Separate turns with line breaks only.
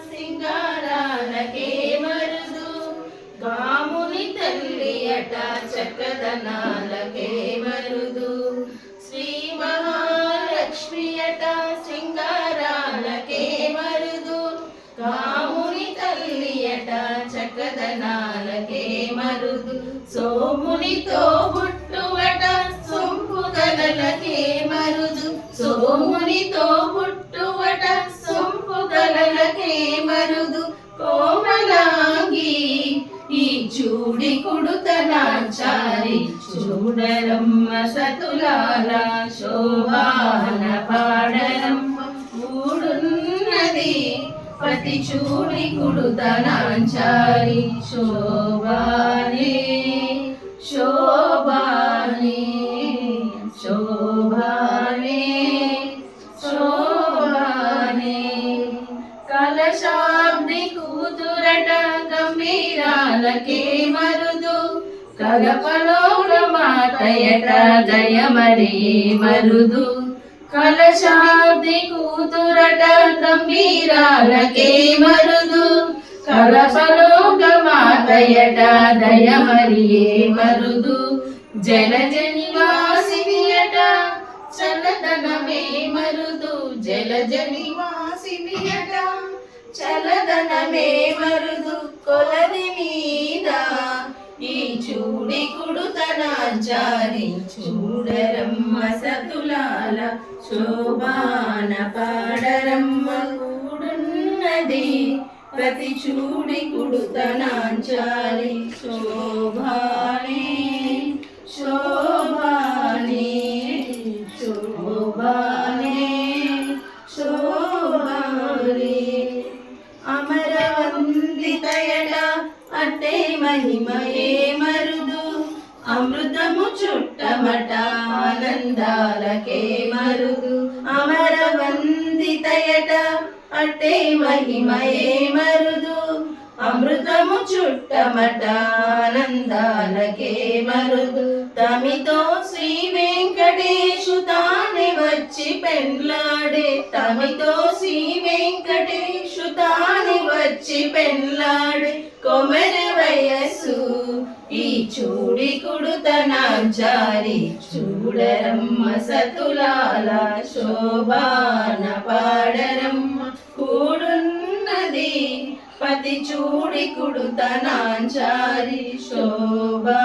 సింగారాలకే మరుదు. గాముని తల్లి అట చక్కదనాలకే మరుదు. శ్రీ మహాలక్ష్మి అట సింగారాలకే మరుదు. కాముని తల్లి అట చక్కదనాలకే మరుదు. సోమునితో పుట్టువట సొంపు గలలకే మరుదు. సోమునితో చూడి కుడుతనాచారి చూడరమ్మ సతులాల శోభాన పాడరమ్మ. కూడున్నది పతి చూడి కుడుతనాచారి శోభానే శోభానే శోభానే శోభానే. కలశాబ్ది కూతురటగా గంభీరాలకే మరుదు. కడపలోక మాతయట దయమరి మరుదు. కలశాబ్ది కూతురట గంభీరాలకే మరుదు. కలపలోక మాతయట దయమరియే మరుదు. జలజ నివాసినియట చల్లదనమే మరుదు. జలజ నివాసినియట చలదనమే మరుదు కొలది మీద. ఈ చూడి కుడుతనాచారి చూడరమ్మ సతులాల శోభాన పాడరమ్మ కూడున్నది. ప్రతి చూడి కుడుతనాచారి జారి అమరవందితయట అట్టే మహిమయే మరుదు. అమృతము చుట్టమట ఆనందాలకే మరుదు. అమర వందితయట అట్టే మహిమయే మరుదు. అమృతము చుట్టమట ఆనందాలకే మరుదు. తమితో శ్రీ వెంకటేశు తానే వచ్చి పెండ్లాడే. తమితో శ్రీ వెంకటేశు తానే వచ్చి పెండ్లాడే కొమర వయస్సు. ఈ చూడి కుడుతన జారి చూడరమ్మ సతులాల శోభాన పాడరమ్మ. కూడున్నది పతి చూడి కుడుతన జారి శోభా